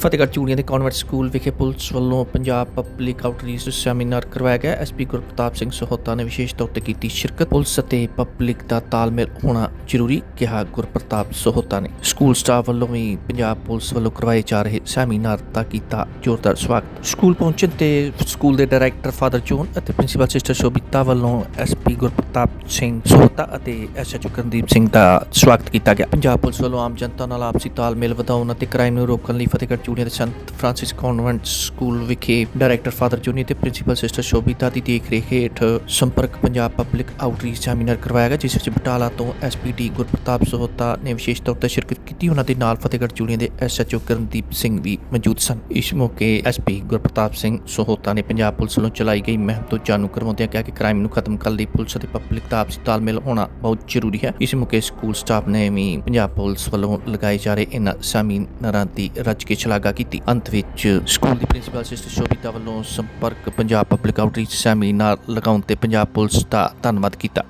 ਫਤਿਹਗੜ੍ਹ ਚੂੜੀਆਂ ਦੇ ਕਨਵੈਂਟ ਸਕੂਲ ਵਿਖੇ ਪੁਲਿਸ ਵੱਲੋਂ ਪੰਜਾਬ ਪਬਲਿਕ ਆਊਟਰੀਚ ਸੈਮੀਨਾਰ ਕਰਵਾਇਆ ਗਿਆ। ਐਸਪੀ ਗੁਰਪ੍ਰਤਾਪ ਸਿੰਘ ਸਹੋਤਾ ਨੇ ਵਿਸ਼ੇਸ਼ ਤੌਰ ਤੇ ਕੀਤੀ ਸ਼ਿਰਕਤ। ਪੁਲਿਸ ਅਤੇ ਪਬਲਿਕ ਦਾ ਤਾਲਮੇਲ ਹੋਣਾ ਜ਼ਰੂਰੀ ਕਿਹਾ ਗੁਰਪ੍ਰਤਾਪ ਸਹੋਤਾ ਨੇ। ਸਕੂਲ ਸਟਾਫ ਵੱਲੋਂ ਵੀ ਪੰਜਾਬ ਪੁਲਿਸ ਵੱਲੋਂ ਕਰਵਾਏ ਜਾ ਰਹੇ ਸੈਮੀਨਾਰ ਦਾ ਕੀਤਾ ਜ਼ੋਰਦਾਰ ਸਵਾਗਤ। ਸਕੂਲ ਪਹੁੰਚਣ ਤੇ ਸਕੂਲ ਦੇ ਡਾਇਰੈਕਟਰ ਫਾਦਰ ਜੋਨ ਅਤੇ ਪ੍ਰਿੰਸੀਪਲ ਸਿਸਟਰ ਸ਼ੋਭਿਤਾ ਵੱਲੋਂ ਐਸਪੀ ਗੁਰਪ੍ਰਤਾਪ ਸਿੰਘ ਸਹੋਤਾ ਅਤੇ ਐਸਐਚਓ ਕਰਨਦੀਪ ਸਿੰਘ ਦਾ ਸਵਾਗਤ ਕੀਤਾ ਗਿਆ। ਪੰਜਾਬ ਪੁਲਿਸ ਵੱਲੋਂ ਆਮ ਜਨਤਾ ਨਾਲ ਆਪਸੀ ਤਾਲਮੇਲ ਵਧਾਉਣ ਅਤੇ ਕ੍ਰਾਈਮ ਨੂੰ ਰੋਕਣ ਲਈ ਫਤਿਹਗੜ੍ਹ ਚੂੜੀਆਂ ਦੇ ਸੰਤ ਫ੍ਰਾਂਸਿਸ ਕਨਵੈਂਟ ਸਕੂਲ ਵਿਖੇ ਡਾਇਰੈਕਟਰ ਫਾਦਰ ਜੋਨੀ ਤੇ ਪ੍ਰਿੰਸੀਪਲ ਸਿਸਟਰ ਸ਼ੋਭਿਤਾ ਦੀ ਦੇਖਰੇਖ ਹੇਠ ਸੰਪਰਕ ਪੰਜਾਬ ਪਬਲਿਕ ਆਊਟਰੀਚ ਸੈਮੀਨਾਰ ਕਰਵਾਇਆ ਗਿਆ, ਜਿਸ ਵਿੱਚ ਬਟਾਲਾ ਤੋਂ ਐਸਪੀਡੀ ਗੁਰਪ੍ਰਤਾਪ ਸਹੋਤਾ ਨੇ ਵਿਸ਼ੇਸ਼ ਤੌਰ ਤੇ ਸ਼ਿਰਕਤ ਕੀਤੀ। ਉਹਨਾਂ ਦੇ ਨਾਲ ਫਤਿਹਗੜ੍ਹ ਚੂੜੀਆਂ ਦੇ ਐਸਐਚਓ ਕਰਨਦੀਪ ਸਿੰਘ ਵੀ ਮੌਜੂਦ ਸਨ। ਇਸ ਮੌਕੇ ਐਸਪੀ ਗੁਰਪ੍ਰਤਾਪ ਸਿੰਘ ਸਹੋਤਾ ਨੇ ਪੰਜਾਬ ਪੁਲਿਸ ਵੱਲੋਂ ਚਲਾਈ ਗਈ ਮੁਹਿੰਮ ਤੋਂ ਜਾਣੂ ਕਰਵਾਉਂਦਿਆਂ ਕਿਹਾ ਕਿ ਕ੍ਰਾਈਮ ਨੂੰ ਖਤਮ ਕਰਨ ਲਈ ਪੁਲਿਸ ਅਤੇ ਪਬਲਿਕ ਦਾ ਆਪਸੀ ਤਾਲਮੇਲ ਹੋਣਾ ਬਹੁਤ ਜ਼ਰੂਰੀ ਹੈ। ਇਸ ਮੌਕੇ ਸਕੂਲ ਸਟਾਫ ਨੇ ਵੀ ਪੰਜਾਬ ਪੁਲਿਸ ਵੱਲੋਂ ਲਗਾਏ ਜਾ ਰਹੇ ਇਹਨਾਂ ਸੈਮੀਨਾਰਾਂ ਦੀ ਰਚ ਕੇ ਚਲਾ ਸ਼ਲਾਘਾ ਕੀਤੀ ਅੰਤ ਵਿੱਚ ਸਕੂਲ ਦੀ ਪ੍ਰਿੰਸੀਪਲ ਸਿਸਟਰ ਸ਼ੋਭਿਤਾ ਵੱਲੋਂ ਸੰਪਰਕ ਪੰਜਾਬ ਪਬਲਿਕ ਆਊਟਰੀਚ ਸੈਮੀਨਾਰ ਲਗਾਉਣ ਤੇ ਪੰਜਾਬ ਪੁਲਿਸ ਦਾ ਧੰਨਵਾਦ ਕੀਤਾ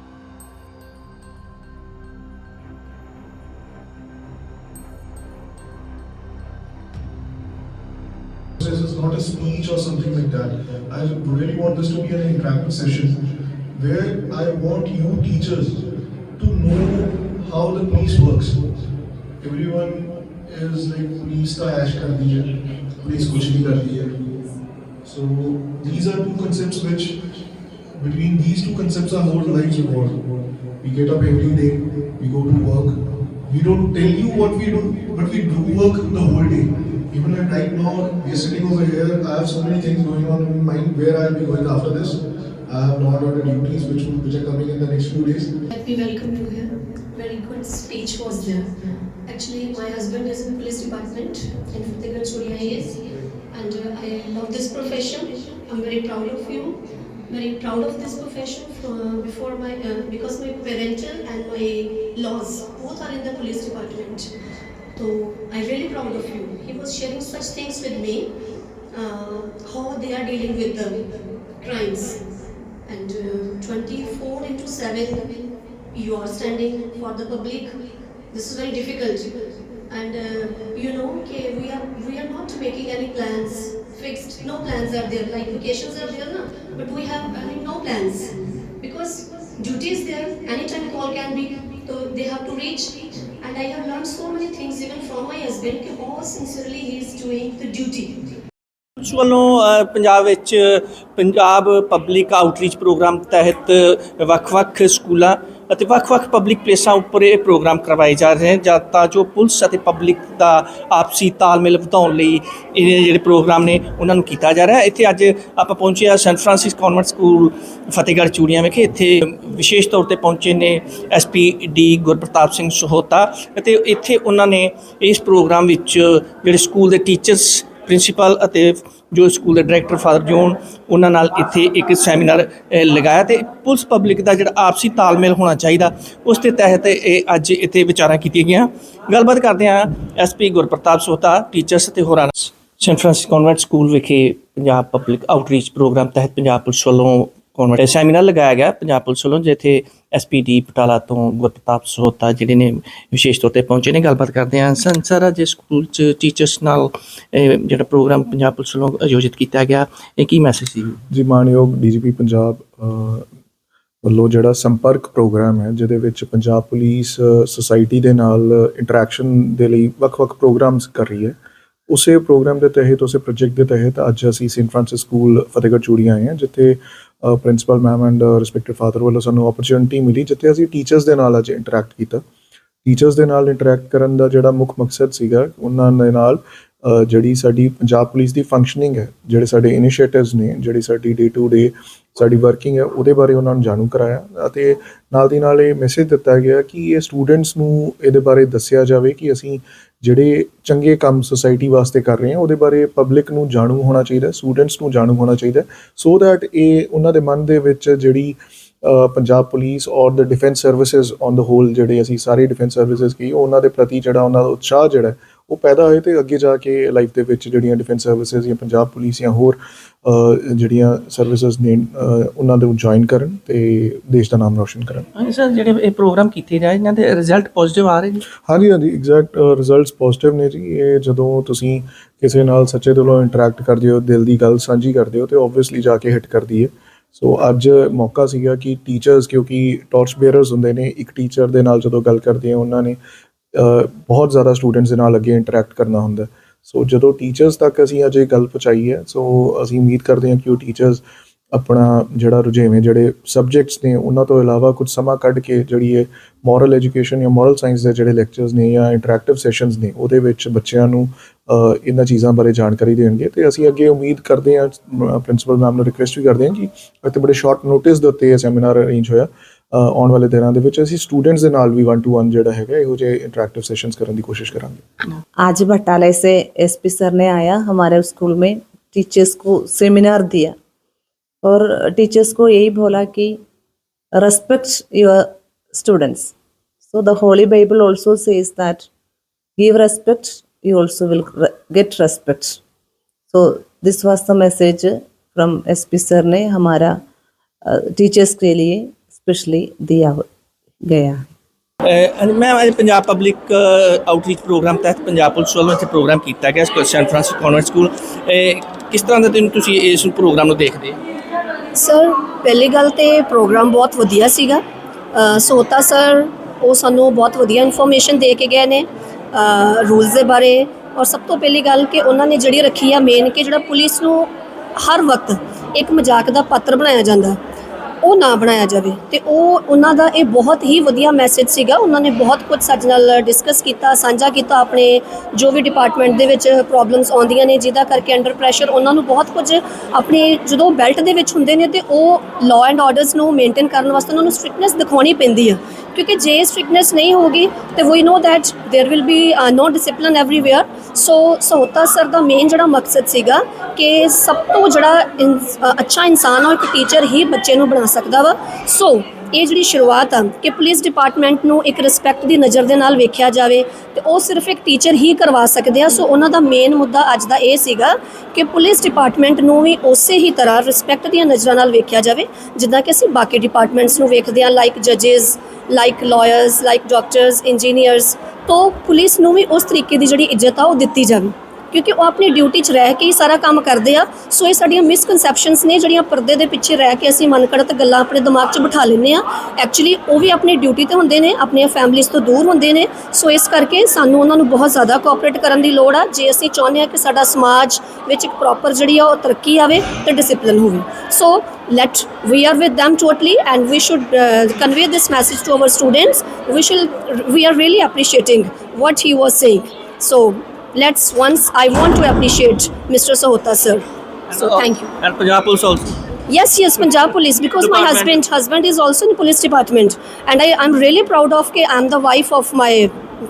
This is not a speech or something like that. I really want this to be an interactive session where I want you teachers to know how the police works. Everyone is like police ਤਾਂ ਐਸ਼ ਕਰਦੀ ਹੈ police ਕੁਝ ਨਹੀਂ ਕਰਦੀ ਹੈ so these are two concepts which between these two concepts are whole life involved we get up every day we go to work we don't tell you what we do, but we do work the whole day. Even at right now, we are sitting over here. I have so many things going on in my mind where I'll be going after this. I have not ordered duties which, which are coming in the next few days. Let me welcome you here. Very good speech was there. Actually, my husband is in the police department in Fatehgarh Churi IAS, and uh, I love this profession. I'm very proud of you. Very proud of this profession uh, before my uh, because my parental and my laws both are in the police department. So I'm really proud of you. He was sharing such things with me, uh, how they are dealing with the crimes. And uh, 24 into 7, you are standing for the public. This is very difficult. And uh, you know, okay, we are we are not making any plans fixed. No plans are there. Like vacations are there, na? but we have I mean, no plans because duty is there. Anytime call can be. So they have to reach. And I have learned so many things even from my husband. कि How sincerely he is doing the duty. Police ਵੱਲੋਂ ਅ, ਪੰਜਾਬ ਵਿੱਚ Punjab public outreach programme ਤਹਿਤ ਵੱਖ-ਵੱਖ ਸਕੂਲਾਂ ਅਤੇ ਵੱਖ-ਵੱਖ public ਪਲੇਸਾਂ ਉੱਪਰ ਇਹ ਪ੍ਰੋਗਰਾਮ ਕਰਵਾਏ ਜਾ ਰਹੇ ਹਨ, ਜਾਂ ਤਾਂ ਜੋ ਪੁਲਿਸ ਅਤੇ ਪਬਲਿਕ ਦਾ ਆਪਸੀ ਤਾਲਮੇਲ ਵਧਾਉਣ ਲਈ ਇਹ ਜਿਹੜੇ ਪ੍ਰੋਗਰਾਮ ਨੇ, ਉਹਨਾਂ ਨੂੰ ਕੀਤਾ ਜਾ ਰਿਹਾ ਹੈ। ਇੱਥੇ ਅੱਜ ਆਪਾਂ ਪਹੁੰਚੇ ਆ saint Francis convent school Fatehgarh Churian ਵਿਖੇ। ਇੱਥੇ ਵਿਸ਼ੇਸ਼ ਤੌਰ ਤੇ ਪਹੁੰਚੇ ਨੇ ਐਸਪੀ ਡੀ ਗੁਰਪ੍ਰਤਾਪ ਸਿੰਘ ਸਹੋਤਾ ਅਤੇ ਇੱਥੇ ਉਹਨਾਂ ਨੇ ਇਸ ਪ੍ਰੋਗਰਾਮ ਵਿੱਚ ਜਿਹੜੇ ਸਕੂਲ ਦੇ ਟੀਚਰਸ ਪ੍ਰਿੰਸੀਪਲ ਅਤੇ ਜੋ ਸਕੂਲ ਦੇ ਡਾਇਰੈਕਟਰ ਫਾਦਰ ਜੋਨ, ਉਹਨਾਂ ਨਾਲ ਇੱਥੇ ਇੱਕ ਸੈਮੀਨਾਰ ਲਗਾਇਆ ਤੇ ਪੁਲਿਸ ਪਬਲਿਕ ਦਾ ਜਿਹੜਾ ਆਪਸੀ ਤਾਲਮੇਲ ਹੋਣਾ ਚਾਹੀਦਾ, ਉਸ ਦੇ ਤਹਿਤ ਇਹ ਅੱਜ ਇੱਥੇ ਵਿਚਾਰਾਂ ਕੀਤੀਆਂ ਗਈਆਂ। ਗੱਲਬਾਤ ਕਰਦੇ ਹਾਂ ਐਸਪੀ ਗੁਰਪ੍ਰਤਾਪ ਸੋਤਾ, ਟੀਚਰਸ ਤੇ ਹੋਰਾਂ ਸੈਂਟ ਫਰਾਂਸਿਸ ਕਨਵੈਂਟ ਸਕੂਲ ਵਿਖੇ ਪੰਜਾਬ ਪਬਲਿਕ ਆਊਟਰੀਚ ਪ੍ਰੋਗਰਾਮ ਤਹਿਤ ਪੰਜਾਬ ਪੁਲਿਸ ਵੱਲੋਂ ਕਨਵੈਂਟ ਸੈਮੀਨਾਰ ਲਗਾਇਆ ਗਿਆ। ਪੰਜਾਬ ਪੁਲਿਸ ਵੱਲੋਂ ਜਿੱਥੇ ਐਸਪੀਡੀ ਪਟਾਲਾ ਤੋਂ ਗੁਰਪ੍ਰਤਾਪ ਸੋਤਾ ਜਿਹੜੇ ਨੇ ਵਿਸ਼ੇਸ਼ ਤੌਰ ਤੇ ਪਹੁੰਚੇ ਨੇ, ਗੱਲਬਾਤ ਕਰਦੇ ਹਾਂ। ਸੰਸਰ ਅੱਜ ਸਕੂਲ ਚ ਟੀਚਰਸ ਨਾਲ ਜਿਹੜਾ ਪ੍ਰੋਗਰਾਮ ਪੰਜਾਬ ਪੁਲਿਸ ਵੱਲੋਂ ਆਯੋਜਿਤ ਕੀਤਾ ਗਿਆ, ਇਹ ਕੀ ਮੈਸੇਜ ਸੀ? ਜੀ ਮਾਨਯੋਗ ਡੀਜੀਪੀ ਪੰਜਾਬ ਵੱਲੋਂ ਜਿਹੜਾ ਸੰਪਰਕ ਪ੍ਰੋਗਰਾਮ ਹੈ, ਜਿਹਦੇ ਵਿੱਚ ਪੰਜਾਬ ਪੁਲਿਸ ਸੁਸਾਇਟੀ ਦੇ ਨਾਲ ਇੰਟਰੈਕਸ਼ਨ ਦੇ ਲਈ ਵੱਖ-ਵੱਖ ਪ੍ਰੋਗਰਾਮਸ ਕਰ ਰਹੀ ਹੈ, ਉਸੇ ਪ੍ਰੋਗਰਾਮ ਦੇ ਤਹਿਤ, ਉਸੇ ਪ੍ਰੋਜੈਕਟ ਦੇ ਤਹਿਤ ਅੱਜ ਅਸੀਂ ਸੇਂਟ ਫ੍ਰਾਂਸਿਸ ਸਕੂਲ ਫਤਿਹਗੜ੍ਹ ਚੂੜੀਆਂ ਆਏ ਹਾਂ, ਜਿੱਥੇ principal ma'am and respective father ਵੱਲੋਂ ਸਾਨੂੰ ਓਪਰਚੁਨਿਟੀ ਮਿਲੀ ਜਿੱਥੇ ਅਸੀਂ ਟੀਚਰਸ ਦੇ ਨਾਲ ਅੱਜ ਇੰਟਰੈਕਟ ਕੀਤਾ। ਟੀਚਰਸ ਦੇ ਨਾਲ ਇੰਟਰੈਕਟ ਕਰਨ ਦਾ ਜਿਹੜਾ ਮੁੱਖ ਮਕਸਦ ਸੀਗਾ, ਉਹਨਾਂ ਦੇ ਨਾਲ ਜਿਹੜੀ ਸਾਡੀ ਪੰਜਾਬ ਪੁਲਿਸ ਦੀ ਫੰਕਸ਼ਨਿੰਗ ਹੈ, ਜਿਹੜੇ ਸਾਡੇ ਇਨੀਸ਼ੀਏਟਿਵਸ ਨੇ, ਜਿਹੜੀ ਸਾਡੀ ਡੇ ਟੂ ਡੇ ਸਾਡੀ ਵਰਕਿੰਗ ਹੈ, ਉਹਦੇ ਬਾਰੇ ਉਹਨਾਂ ਨੂੰ ਜਾਣੂ ਕਰਾਇਆ ਅਤੇ ਨਾਲ ਦੀ ਨਾਲ ਇਹ ਮੈਸੇਜ ਦਿੱਤਾ ਗਿਆ ਕਿ ਇਹ ਸਟੂਡੈਂਟਸ ਨੂੰ ਇਹਦੇ ਬਾਰੇ ਦੱਸਿਆ ਜਾਵੇ ਕਿ ਅਸੀਂ ਜਿਹੜੇ ਚੰਗੇ ਕੰਮ ਸੁਸਾਇਟੀ ਵਾਸਤੇ ਕਰ ਰਹੇ ਹਾਂ ਉਹਦੇ ਬਾਰੇ ਪਬਲਿਕ ਨੂੰ ਜਾਣੂ ਹੋਣਾ ਚਾਹੀਦਾ ਸਟੂਡੈਂਟਸ ਨੂੰ ਜਾਣੂ ਹੋਣਾ ਚਾਹੀਦਾ ਸੋ ਦੈਟ ਇਹ ਉਹਨਾਂ ਦੇ ਮਨ ਦੇ ਵਿੱਚ ਜਿਹੜੀ Punjab police or the defence services on the whole ਜਿਹੜੇ ਅਸੀਂ ਸਾਰੇ ਡਿਫੈਂਸ ਸਰਵਿਸਿਜ਼ ਕੀ ਉਹਨਾਂ ਦੇ ਪ੍ਰਤੀ ਜਿਹੜਾ ਉਹਨਾਂ ਦਾ ਉਤਸ਼ਾਹ ਜਿਹੜਾ ਉਹ ਪੈਦਾ ਹੋਏ ਤੇ ਅੱਗੇ ਜਾ ਕੇ ਲਾਈਫ ਦੇ ਵਿੱਚ ਜਿਹੜੀਆਂ ਡਿਫੈਂਸ ਸਰਵਿਸਿਜ਼ ਜਾਂ ਪੰਜਾਬ ਪੁਲਿਸ ਜਾਂ ਹੋਰ ਜਿਹੜੀਆਂ ਸਰਵਿਸਿਜ਼ ਨੇ ਉਹਨਾਂ ਨੂੰ ਜੁਆਇਨ ਕਰਨ ਤੇ ਦੇਸ਼ ਦਾ ਨਾਮ ਰੋਸ਼ਨ ਕਰਨ। ਹਾਂਜੀ ਸਰ ਜਿਹੜੇ ਇਹ ਪ੍ਰੋਗਰਾਮ ਕੀਤੇ ਜਾ ਇਹਨਾਂ ਦੇ ਰਿਜ਼ਲਟ ਪੋਜ਼ਿਟਿਵ ਆ ਰਹੇ ਜੀ ਹਾਂਜੀ ਹਾਂਜੀ ਐਗਜ਼ੈਕਟ ਰਿਜ਼ਲਟਸ ਪੋਜ਼ਿਟਿਵ ਨੇ ਜੀ। ਇਹ ਜਦੋਂ ਤੁਸੀਂ ਕਿਸੇ ਨਾਲ ਸੱਚੇ ਦਿਲੋਂ ਇੰਟਰੈਕਟ ਕਰਦੇ ਹੋ ਦਿਲ ਦੀ ਗੱਲ ਸਾਂਝੀ ਕਰਦੇ ਹੋ ਤੇ ਆਬਵੀਅਸਲੀ ਜਾ ਕੇ ਹਿੱਟ ਕਰਦੀ ਹੈ। ਸੋ ਅੱਜ ਮੌਕਾ ਸੀਗਾ ਕਿ ਟੀਚਰਸ ਕਿਉਂਕਿ ਟਾਰਚ ਬੇਅਰਰਸ ਹੁੰਦੇ ਨੇ ਇੱਕ ਟੀਚਰ ਦੇ ਨਾਲ ਜਦੋਂ ਗੱਲ ਕਰਦੇ ਆ ਉਹਨਾਂ ਨੇ ਬਹੁਤ ਜ਼ਿਆਦਾ ਸਟੂਡੈਂਟਸ ਦੇ ਨਾਲ ਅੱਗੇ ਇੰਟਰੈਕਟ ਕਰਨਾ ਹੁੰਦਾ ਸੋ ਜਦੋਂ ਟੀਚਰਸ ਤੱਕ ਅਸੀਂ ਅਜੇ ਗੱਲ ਪਹੁੰਚਾਈ ਹੈ ਸੋ ਅਸੀਂ ਉਮੀਦ ਕਰਦੇ ਹਾਂ ਕਿ ਉਹ ਟੀਚਰਸ ਆਪਣਾ ਜਿਹੜਾ ਰੁਝੇਵੇਂ ਜਿਹੜੇ ਸਬਜੈਕਟਸ ਨੇ, ਉਹਨਾਂ ਤੋਂ ਇਲਾਵਾ ਕੁਝ ਸਮਾਂ ਕੱਢ ਕੇ ਜਿਹੜੀ ਇਹ ਮੋਰਲ ਐਜੂਕੇਸ਼ਨ ਜਾਂ ਮੋਰਲ ਸਾਇੰਸ ਦੇ ਜਿਹੜੇ ਲੈਕਚਰਸ ਨੇ ਜਾਂ ਇੰਟਰੈਕਟਿਵ ਸੈਸ਼ਨਸ ਨੇ, ਉਹਦੇ ਵਿੱਚ ਬੱਚਿਆਂ ਨੂੰ ਇਹਨਾਂ ਚੀਜ਼ਾਂ ਬਾਰੇ ਜਾਣਕਾਰੀ ਦੇਣਗੇ। ਤੇ ਅਸੀਂ ਅੱਗੇ ਉਮੀਦ ਕਰਦੇ ਹਾਂ ਪ੍ਰਿੰਸੀਪਲ ਮੈਮ ਨੂੰ ਰਿਕੁਐਸਟ ਵੀ ਕਰਦੇ ਹਾਂ ਕਿ ਇੱਥੇ ਬੜੇ ਸ਼ਾਰਟ ਨੋਟਿਸ ਦੇ ਉੱਤੇ ਇਹ ਸੈਮੀਨਾਰ ਅਰੇਂਜ ਹੋਇਆ। ਆਉਣ ਵਾਲੇ ਦਿਨਾਂ ਦੇ ਵਿੱਚ ਅਸੀਂ ਸਟੂਡੈਂਟਸ ਦੇ ਨਾਲ ਵੀ 1 ਟੂ 1 ਜਿਹੜਾ ਹੈਗਾ ਇਹੋ ਜਿਹੇ ਇੰਟਰੈਕਟਿਵ ਸੈਸ਼ਨਸ ਕਰਨ ਦੀ ਕੋਸ਼ਿਸ਼ ਕਰਾਂਗੇ आज बटाले से एसपी सर ने आया हमारे स्कूल में टीचर्स को सेमिनार दिया और टीचर्स को यही बोला कि respect your students so the holy bible also says that give respect you also will re- get respect so this was the message from SP sir ने हमारा टीचर्स के लिए स्पेशली दिया हो- गया है ਅਹ ਮੈਂ ਅੱਜ ਪੰਜਾਬ ਪਬਲਿਕ ਆਊਟਰੀਚ ਪ੍ਰੋਗਰਾਮ ਤਹਿਤ ਪੰਜਾਬ ਪੁਲਿਸ ਵੱਲੋਂ ਇੱਥੇ ਪ੍ਰੋਗਰਾਮ ਕੀਤਾ ਗਿਆ ਸੈਂਟ ਫ੍ਰਾਂਸਿਸ ਕਨਵੈਂਟ ਸਕੂਲ ਇਹ ਕਿਸ ਤਰ੍ਹਾਂ ਦਾ ਤੁਸੀਂ- ਤੁਸੀਂ ਇਸ ਪ੍ਰੋਗਰਾਮ ਨੂੰ ਦੇਖਦੇ ਹੋ ਸਰ ਪਹਿਲੀ ਗੱਲ ਤੇ ਪ੍ਰੋਗਰਾਮ ਬਹੁਤ ਵਧੀਆ ਸੀਗਾ ਅ, ਸੋਤਾ ਸਰ ਉਹ ਸਾਨੂੰ ਬਹੁਤ ਵਧੀਆ ਇਨਫੋਰਮੇਸ਼ਨ ਦੇ ਕੇ ਗਏ ਨੇ ਰੂਲਸ ਦੇ ਬਾਰੇ ਔਰ ਸਭ ਤੋਂ ਪਹਿਲੀ ਗੱਲ ਕਿ ਉਹਨਾਂ ਨੇ ਜਿਹੜੀ ਰੱਖੀ ਆ ਮੇਨ ਕਿ ਜਿਹੜਾ ਪੁਲਿਸ ਨੂੰ ਹਰ ਵਕਤ ਇੱਕ ਮਜ਼ਾਕ ਦਾ ਪਾਤਰ ਬਣਾਇਆ ਜਾਂਦਾ ਉਹ ਨਾ ਬਣਾਇਆ ਜਾਵੇ ਤੇ ਉਹ ਉਹਨਾਂ ਦਾ ਇਹ ਬਹੁਤ ਹੀ ਵਧੀਆ ਮੈਸੇਜ ਸੀਗਾ ਉਹਨਾਂ ਨੇ ਬਹੁਤ ਕੁਝ ਸਾਡੇ ਨਾਲ ਡਿਸਕਸ ਕੀਤਾ ਸਾਂਝਾ ਕੀਤਾ ਆਪਣੇ ਜੋ ਵੀ ਡਿਪਾਰਟਮੈਂਟ ਦੇ ਵਿੱਚ ਪ੍ਰੋਬਲਮਸ ਆਉਂਦੀਆਂ ਨੇ ਜਿਹਦਾ ਕਰਕੇ ਅੰਡਰ ਪ੍ਰੈਸ਼ਰ ਉਹਨਾਂ ਨੂੰ ਬਹੁਤ ਕੁਝ ਆਪਣੇ ਜਦੋਂ ਬੈਲਟ ਦੇ ਵਿੱਚ ਹੁੰਦੇ ਨੇ ਤੇ ਉਹ ਲਾਅ ਐਂਡ ਆਰਡਰਸ ਨੂੰ ਮੇਨਟੇਨ ਕਰਨ ਵਾਸਤੇ ਉਹਨਾਂ ਨੂੰ ਸਟ੍ਰਿਕਟਨੈਸ ਦਿਖਾਉਣੀ ਪੈਂਦੀ ਆ ਕਿਉਂਕਿ ਜੇ ਸਟ੍ਰਿਕਟਨੈਸ ਨਹੀਂ ਹੋਗੀ ਤੇ we know that there will be no discipline everywhere so Sahota sir the main ਜਿਹੜਾ ਮਕਸਦ ਸੀਗਾ ਕਿ ਸਭ ਤੋਂ ਜਿਹੜਾ ਇਨਸ- ਅ, ਅੱਛਾ ਇਨਸਾਨ ਆ ਉਹ ਇੱਕ ਟੀਚਰ ਹੀ ਬੱਚੇ ਨੂੰ ਬਣਾ ਸਕਦਾ ਵਾ। ਸੋ ਇਹ ਜਿਹੜੀ ਸ਼ੁਰੂਆਤ ਆ ਕਿ ਪੁਲਿਸ ਡਿਪਾਰਟਮੈਂਟ ਨੂੰ ਇੱਕ ਰਿਸਪੈਕਟ ਦੀ ਨਜ਼ਰ ਦੇ ਨਾਲ ਵੇਖਿਆ ਜਾਵੇ ਤੇ ਉਹ ਸਿਰਫ ਇੱਕ ਟੀਚਰ ਹੀ ਕਰਵਾ ਸਕਦੇ ਆ। ਸੋ ਉਹਨਾਂ ਦਾ ਮੇਨ ਮੁੱਦਾ ਅੱਜ ਦਾ ਇਹ ਸੀਗਾ ਕਿ ਪੁਲਿਸ ਡਿਪਾਰਟਮੈਂਟ ਨੂੰ ਵੀ ਉਸੇ ਹੀ ਤਰ੍ਹਾਂ ਰਿਸਪੈਕਟ ਦੀਆਂ ਨਜ਼ਰਾਂ ਨਾਲ ਵੇਖਿਆ ਜਾਵੇ, ਜਿੱਦਾਂ ਕਿ ਅਸੀਂ ਬਾਕੀ ਡਿਪਾਰਟਮੈਂਟਸ ਨੂੰ ਵੇਖਦੇ ਆ like ਜੱਜਸ like lawyers like doctors engineers ਤੋਂ ਪੁਲਿਸ ਨੂੰ ਵੀ ਉਸ ਤਰੀਕੇ ਦੀ ਜਿਹੜੀ ਇੱਜ਼ਤ ਆ, ਉਹ ਦਿੱਤੀ ਜਾਵੇ। ਕਿਉਂਕਿ ਉਹ ਆਪਣੀ ਡਿਊਟੀ 'ਚ ਰਹਿ ਕੇ ਹੀ ਸਾਰਾ ਕੰਮ ਕਰਦੇ ਆ। ਸੋ ਇਹ ਸਾਡੀਆਂ ਮਿਸਕਨਸੈਪਸ਼ਨਸ ਨੇ ਜਿਹੜੀਆਂ ਪਰਦੇ ਦੇ ਪਿੱਛੇ ਰਹਿ ਕੇ ਅਸੀਂ ਮਨਕੜਤ ਗੱਲਾਂ ਆਪਣੇ ਦਿਮਾਗ 'ਚ ਬਿਠਾ ਲੈਂਦੇ ਆ। ਐਕਚੁਅਲੀ ਉਹ ਵੀ ਆਪਣੀ ਡਿਊਟੀ ਤੇ ਹੁੰਦੇ ਨੇ ਆਪਣੀਆਂ ਫੈਮਿਲੀਜ਼ ਤੋਂ ਦੂਰ ਹੁੰਦੇ ਨੇ। ਸੋ ਇਸ ਕਰਕੇ ਸਾਨੂੰ ਉਹਨਾਂ ਨੂੰ ਬਹੁਤ ਜ਼ਿਆਦਾ ਕੋਆਪਰੇਟ ਕਰਨ ਦੀ ਲੋੜ ਆ। ਜੇ ਅਸੀਂ ਚਾਹੁੰਦੇ ਆ ਕਿ ਸਾਡਾ ਸਮਾਜ ਵਿੱਚ ਇੱਕ ਪ੍ਰੋਪਰ ਜਿਹੜੀ ਆ ਉਹ ਤਰੱਕੀ ਆਵੇ ਤੇ ਡਿਸਪਲਿਨ ਹੋਵੇ। So let we are with them totally and we should uh, convey this message to our students. We should we are really appreciating what he was saying. So let's once i want to appreciate mr sahota sir so thank you and Punjab police also yes yes punjab police because my Department. husband husband is also in police department and i i'm really proud of ke i'm the wife of my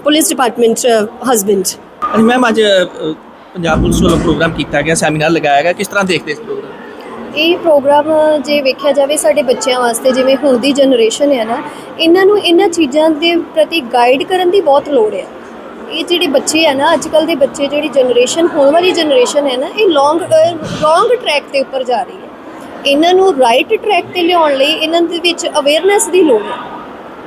police department uh, husband ਹਾਂਜੀ ma'am ਅੱਜ ਅਹ, Punjab police ਵੱਲੋਂ programme ਕੀਤਾ ਗਿਆ seminar ਲਗਾਇਆ ਗਿਆ ਕਿਸ ਤਰ੍ਹਾਂ ਦੇਖਦੇ ਇਸ ਪ੍ਰੋਗਰਾਮ ਇਹ ਪ੍ਰੋਗਰਾਮ ਜੇ ਵੇਖਿਆ ਜਾਵੇ ਸਾਡੇ ਬੱਚਿਆਂ ਵਾਸਤੇ ਜਿਵੇਂ ਹੁਣ ਦੀ ਜਨਰੇਸ਼ਨ ਹੈ ਨਾ ਇਹਨਾਂ ਨੂੰ ਇਹਨਾਂ ਚੀਜ਼ਾਂ ਦੇ ਪ੍ਰਤੀ ਗਾਈਡ ਕਰਨ ਦੀ ਬਹੁਤ ਲੋੜ ਹੈ ਇਹ ਜਿਹੜੇ ਬੱਚੇ ਆ ਨਾ ਅੱਜ ਕੱਲ ਦੇ ਬੱਚੇ ਜਿਹੜੀ ਜਨਰੇਸ਼ਨ ਹੋਣ ਵਾਲੀ ਜਨਰੇਸ਼ਨ ਹੈ ਨਾ, ਇਹ ਲੌਂਗ ਰੋਂਗ ਟਰੈਕ ਤੇ ਉੱਪਰ ਜਾ ਰਹੀ ਹੈ। ਇਹਨਾਂ ਨੂੰ ਰਾਈਟ ਟਰੈਕ ਤੇ ਲਿਆਉਣ ਲਈ ਇਹਨਾਂ ਦੇ ਵਿੱਚ ਅਵੇਅਰਨੈਸ ਦੀ ਲੋੜ ਹੈ।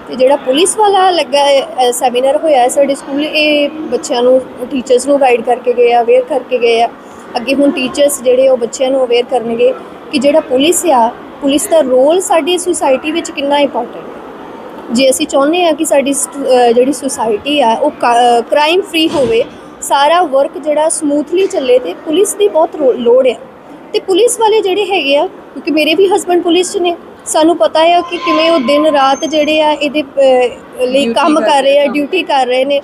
ਤੇ ਜਿਹੜਾ ਪੁਲਿਸ ਵਾਲਾ ਲੱਗਾ ਸੈਮੀਨਾਰ ਹੋਇਆ ਸਾਡੇ ਸਕੂਲ ਇਹ ਬੱਚਿਆਂ ਨੂੰ ਟੀਚਰਸ ਨੂੰ ਗਾਈਡ ਕਰਕੇ ਗਏ ਆ ਅਵੇਅਰ ਕਰਕੇ ਗਏ ਆ। ਅੱਗੇ ਹੁਣ ਟੀਚਰਸ ਜਿਹੜੇ ਉਹ ਬੱਚਿਆਂ ਨੂੰ ਅਵੇਅਰ ਕਰਨਗੇ ਕਿ ਜਿਹੜਾ ਪੁਲਿਸ ਆ, ਪੁਲਿਸ ਦਾ ਰੋਲ ਸਾਡੀ ਸੁਸਾਇਟੀ ਵਿੱਚ ਕਿੰਨਾ ਇੰਪੋਰਟੈਂਟ ਜੇ ਅਸੀਂ ਚਾਹੁੰਦੇ ਆ ਕਿ ਸਾਡੀ ਜਿਹੜੀ ਸੁਸਾਇਟੀ ਆ ਉਹ ਕ੍ਰਾਈਮ ਫ੍ਰੀ ਹੋਵੇ ਸਾਰਾ ਵਰਕ ਜਿਹੜਾ ਸਮੂਥਲੀ ਚੱਲੇ ਤੇ ਪੁਲਿਸ ਦੀ ਬਹੁਤ ਲੋੜ ਆ। ਤੇ ਪੁਲਿਸ ਵਾਲੇ ਜਿਹੜੇ ਹੈਗੇ ਆ ਕਿਉਂਕਿ ਮੇਰੇ ਵੀ ਹਸਬੰਡ ਪੁਲਿਸ 'ਚ ਨੇ ਸਾਨੂੰ ਪਤਾ ਆ ਕਿ ਕਿਵੇਂ ਉਹ ਦਿਨ ਰਾਤ ਜਿਹੜੇ ਆ ਇਹਦੇ ਲਈ ਕੰਮ ਕਰ ਰਹੇ ਆ ਡਿਊਟੀ ਕਰ ਰਹੇ ਨੇ।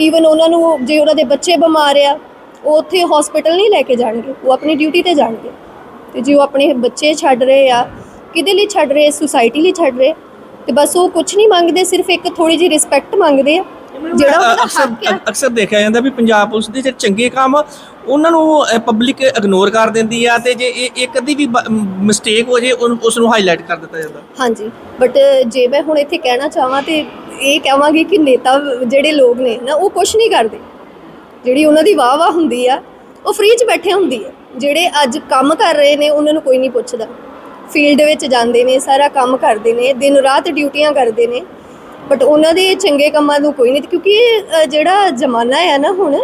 ਈਵਨ ਉਹਨਾਂ ਨੂੰ ਜੇ ਉਹਨਾਂ ਦੇ ਬੱਚੇ ਬਿਮਾਰ ਆ ਉਹ ਉੱਥੇ ਹਸਪੀਟਲ ਨਹੀਂ ਲੈ ਕੇ ਜਾਣਗੇ ਉਹ ਆਪਣੀ ਡਿਊਟੀ ਤੇ ਜਾਣਗੇ। ਤੇ ਜੇ ਉਹ ਆਪਣੇ ਬੱਚੇ ਛੱਡ ਰਹੇ ਆ ਕਿਹਦੇ ਲਈ ਛੱਡ ਰਹੇ ਸੋਸਾਇਟੀ ਲਈ ਛੱਡ ਰਹੇ? ਤੇ ਬਸ ਉਹ ਕੁਝ ਨਹੀਂ ਮੰਗਦੇ ਸਿਰਫ ਇੱਕ ਥੋੜੀ ਜਿਹੀ ਰਿਸਪੈਕਟ ਮੰਗਦੇ ਆ। ਜਿਹੜਾ ਅਕਸਰ ਹੱਕ ਆ। ਅਕਸਰ ਦੇਖਿਆ ਜਾਂਦਾ ਵੀ ਪੰਜਾਬ ਪੁਲਿਸ ਦੇ ਜਿਹੜੇ ਚੰਗੇ ਕੰਮ ਉਹਨਾਂ ਨੂੰ ਪਬਲਿਕ ਇਗਨੋਰ ਕਰ ਦਿੰਦੀ ਆ ਤੇ ਜੇ ਇਹ ਇੱਕ ਅੱਧੀ ਵੀ ਮਿਸਟੇਕ ਹੋ ਜੇ ਉਸ ਨੂੰ ਹਾਈਲਾਈਟ ਕਰ ਦਿੱਤਾ ਜਾਂਦਾ। ਹਾਂਜੀ ਬਟ ਜੇ ਮੈਂ ਹੁਣ ਇੱਥੇ ਕਹਿਣਾ ਚਾਹਾਂ ਤੇ ਇਹ ਕਹਾਂਗੀ ਕਿ ਨੇਤਾ ਜਿਹੜੇ ਲੋਕ ਨੇ ਨਾ ਉਹ ਕੁਝ ਨਹੀਂ ਕਰਦੇ। ਜਿਹੜੀ ਉਹਨਾਂ ਦੀ ਵਾਹ ਵਾਹ ਹੁੰਦੀ ਆ ਉਹ ਫ੍ਰੀ 'ਚ ਬੈਠੇ ਹੁੰਦੀ ਆ। ਜਿਹੜੇ ਅੱਜ ਕੰਮ ਕਰ ਰਹੇ ਨੇ ਉਹਨਾਂ ਨੂੰ ਕੋਈ ਨਹੀਂ ਪੁੱਛਦਾ। ਫੀਲਡ ਵਿੱਚ ਜਾਂਦੇ ਨੇ ਸਾਰਾ ਕੰਮ ਕਰਦੇ ਨੇ ਦਿਨ ਰਾਤ ਡਿਊਟੀਆਂ ਕਰਦੇ ਨੇ। ਬਟ ਉਹਨਾਂ ਦੇ ਚੰਗੇ ਕੰਮਾਂ ਨੂੰ ਕੋਈ ਨਹੀਂ ਕਿਉਂਕਿ ਇਹ, ਜਿਹੜਾ ਜ਼ਮਾਨਾ ਹੈ ਨਾ ਹੁਣ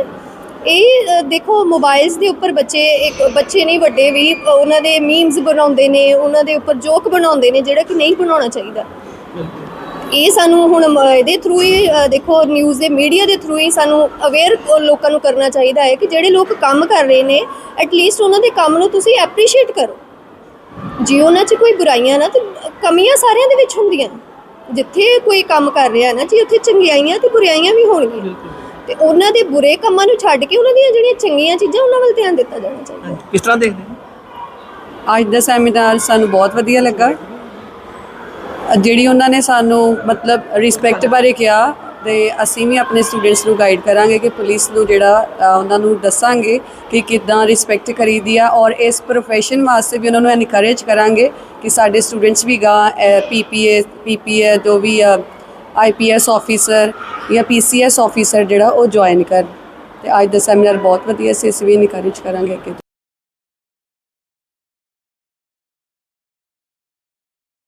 ਇਹ ਦੇਖੋ ਮੋਬਾਈਲਸ ਦੇ ਉੱਪਰ ਬੱਚੇ ਇੱਕ ਬੱਚੇ ਨਹੀਂ ਵੱਡੇ ਵੀ ਉਹਨਾਂ ਦੇ ਮੀਮਸ ਬਣਾਉਂਦੇ ਨੇ ਉਹਨਾਂ ਦੇ ਉੱਪਰ ਜੋਕ ਬਣਾਉਂਦੇ ਨੇ ਜਿਹੜਾ ਕਿ ਨਹੀਂ ਬਣਾਉਣਾ ਚਾਹੀਦਾ। ਇਹ ਸਾਨੂੰ ਹੁਣ ਇਹਦੇ ਥਰੂ ਹੀ ਦੇਖੋ ਨਿਊਜ਼ ਦੇ ਮੀਡੀਆ ਦੇ ਥਰੂ ਹੀ ਸਾਨੂੰ ਅਵੇਅਰ ਲੋਕਾਂ ਨੂੰ ਕਰਨਾ ਚਾਹੀਦਾ ਹੈ ਕਿ ਜਿਹੜੇ ਲੋਕ ਕੰਮ ਕਰ ਰਹੇ ਨੇ ਐਟਲੀਸਟ ਉਹਨਾਂ ਦੇ ਕੰਮ ਨੂੰ ਤੁਸੀਂ ਐਪਰੀਸ਼ੀਏਟ ਕਰੋ। ਜੇ ਉਹਨਾਂ 'ਚ ਕੋਈ ਬੁਰਾਈਆਂ ਨਾ ਤੇ ਕਮੀਆਂ ਸਾਰਿਆਂ ਦੇ ਵਿੱਚ ਹੁੰਦੀਆਂ। ਜਿੱਥੇ ਕੋਈ ਕੰਮ ਕਰ ਰਿਹਾ ਨਾ ਜੀ ਉੱਥੇ ਚੰਗਿਆਈਆਂ ਤੇ ਬੁਰਾਈਆਂ ਵੀ ਹੋਣਗੀਆਂ। ਤੇ ਉਹਨਾਂ ਦੇ ਬੁਰੇ ਕੰਮਾਂ ਨੂੰ ਛੱਡ ਕੇ ਉਹਨਾਂ ਦੀਆਂ ਜਿਹੜੀਆਂ ਚੰਗੀਆਂ ਚੀਜ਼ਾਂ ਉਹਨਾਂ ਵੱਲ ਧਿਆਨ ਦਿੱਤਾ ਜਾਣਾ ਚਾਹੀਦਾ। ਹੈ। ਕਿਸ ਤਰ੍ਹਾਂ ਦੇਖਦੇ ਹੋ? ਅੱਜ ਦਾ ਸੈਮੀਨਾਰ ਸਾਨੂੰ ਬਹੁਤ ਵਧੀਆ ਲੱਗਾ। ਜਿਹੜੀ ਉਹਨਾਂ ਨੇ ਸਾਨੂੰ ਮਤਲਬ ਰਿਸਪੈਕਟ ਬਾਰੇ ਕਿਹਾ ਤੇ ਅਸੀਂ ਵੀ ਆਪਣੇ ਸਟੂਡੈਂਟਸ ਨੂੰ ਗਾਈਡ ਕਰਾਂਗੇ ਕਿ ਪੁਲਿਸ ਨੂੰ ਜਿਹੜਾ ਉਹਨਾਂ ਨੂੰ ਦੱਸਾਂਗੇ ਕਿ ਕਿੱਦਾਂ ਰਿਸਪੈਕਟ ਕਰੀਦੀ ਆ ਔਰ ਇਸ profession ਵਾਸਤੇ ਵੀ ਉਹਨਾਂ ਨੂੰ ਐਨਕਰੇਜ ਕਰਾਂਗੇ ਕਿ ਸਾਡੇ ਸਟੂਡੈਂਟਸ ਵੀ ਗਾ ਪੀਪੀਏ ਪੀਪੀਏ ਜੋ ਵੀ ਆਈਪੀਐਸ ਆਫੀਸਰ ਜਾਂ ਪੀਸੀਐਸ ਆਫੀਸਰ ਜਿਹੜਾ ਉਹ ਜੁਆਇਨ ਕਰ ਤੇ ਅੱਜ ਦਾ ਸੈਮੀਨਾਰ ਬਹੁਤ ਵਧੀਆ ਸੀ, ਅਸੀਂ ਵੀ ਇਨਕਰੇਜ ਕਰਾਂਗੇ ਕਿ